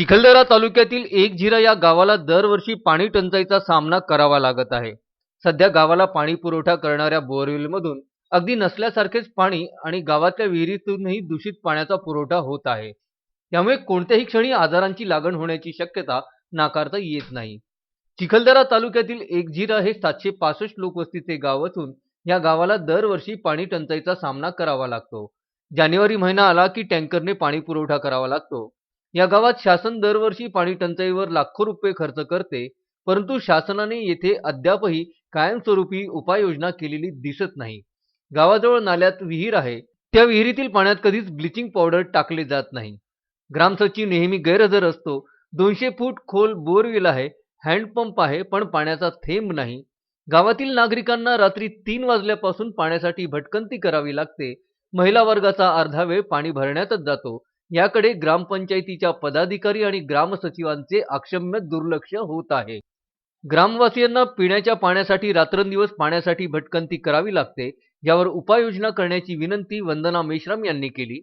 चिखलदरा तालुक्यातील एक झिरा या गावाला दरवर्षी पाणी टंचाईचा सामना करावा लागत आहे. सध्या गावाला पाणी पुरवठा करणाऱ्या बोअरवेलमधून अगदी नसल्यासारखेच पाणी आणि गावातल्या विहिरीतूनही दूषित पाण्याचा पुरवठा होत आहे. त्यामुळे कोणत्याही क्षणी आजारांची लागण होण्याची शक्यता नाकारता येत नाही. चिखलदरा तालुक्यातील एक झिरा हे सातशे पासष्ट लोकवस्तीचे गाव असून या गावाला दरवर्षी पाणी टंचाईचा सामना करावा लागतो. जानेवारी महिना आला की टँकरने पाणी पुरवठा करावा लागतो. या गावात शासन दरवर्षी पाणी टंचाईवर लाखो रुपये खर्च करते परंतु शासनाने येथे अद्यापही कायमस्वरूपी उपाययोजना केलेली दिसत नाही. गावाजवळ नाल्यात विहीर आहे. त्या विहिरीतील पाण्यात कधीच ब्लिचिंग पावडर टाकले जात नाही. ग्रामसचिव नेहमी गैरहजर असतो. दोनशे फूट खोल बोरवेल आहे हँडपंप आहे पण पाण्याचा थेंब नाही. गावातील नागरिकांना रात्री तीन वाजल्यापासून पाण्यासाठी भटकंती करावी लागते. महिला वर्गाचा अर्धा वेळ पाणी भरण्यातच जातो. याकडे ग्रामपंचायतीच्या पदाधिकारी आणि ग्रामसचिवांचे अक्षम्य दुर्लक्ष होत आहे. ग्रामवासियांना पिण्याच्या पाण्यासाठी रात्रंदिवस पाण्यासाठी भटकंती करावी लागते यावर उपाययोजना करण्याची विनंती वंदना मेश्राम यांनी केली.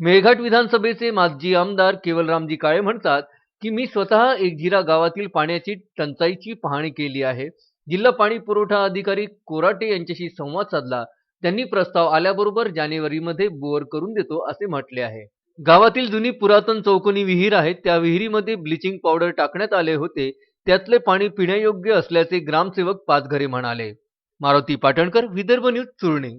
मेळघाट विधानसभेचे माजी आमदार केवलरामजी काळे म्हणतात की मी स्वतः एकझिरा गावातील पाण्याची टंचाईची पाहणी केली आहे. जिल्हा पाणी पुरवठा अधिकारी कोराटे यांच्याशी संवाद साधला. त्यांनी प्रस्ताव आल्याबरोबर जानेवारीमध्ये बोअर करून देतो असे म्हटले आहे. गावातील जुनी पुरातन चौकोनी विहीर आहे त्या विहिरीमध्ये ब्लिचिंग पावडर टाकण्यात आले होते. त्यातले पाणी पिण्यायोग्य असल्याचे ग्रामसेवक पाचघरे म्हणाले. मारुती पाटणकर विदर्भ न्यूज चुरणी.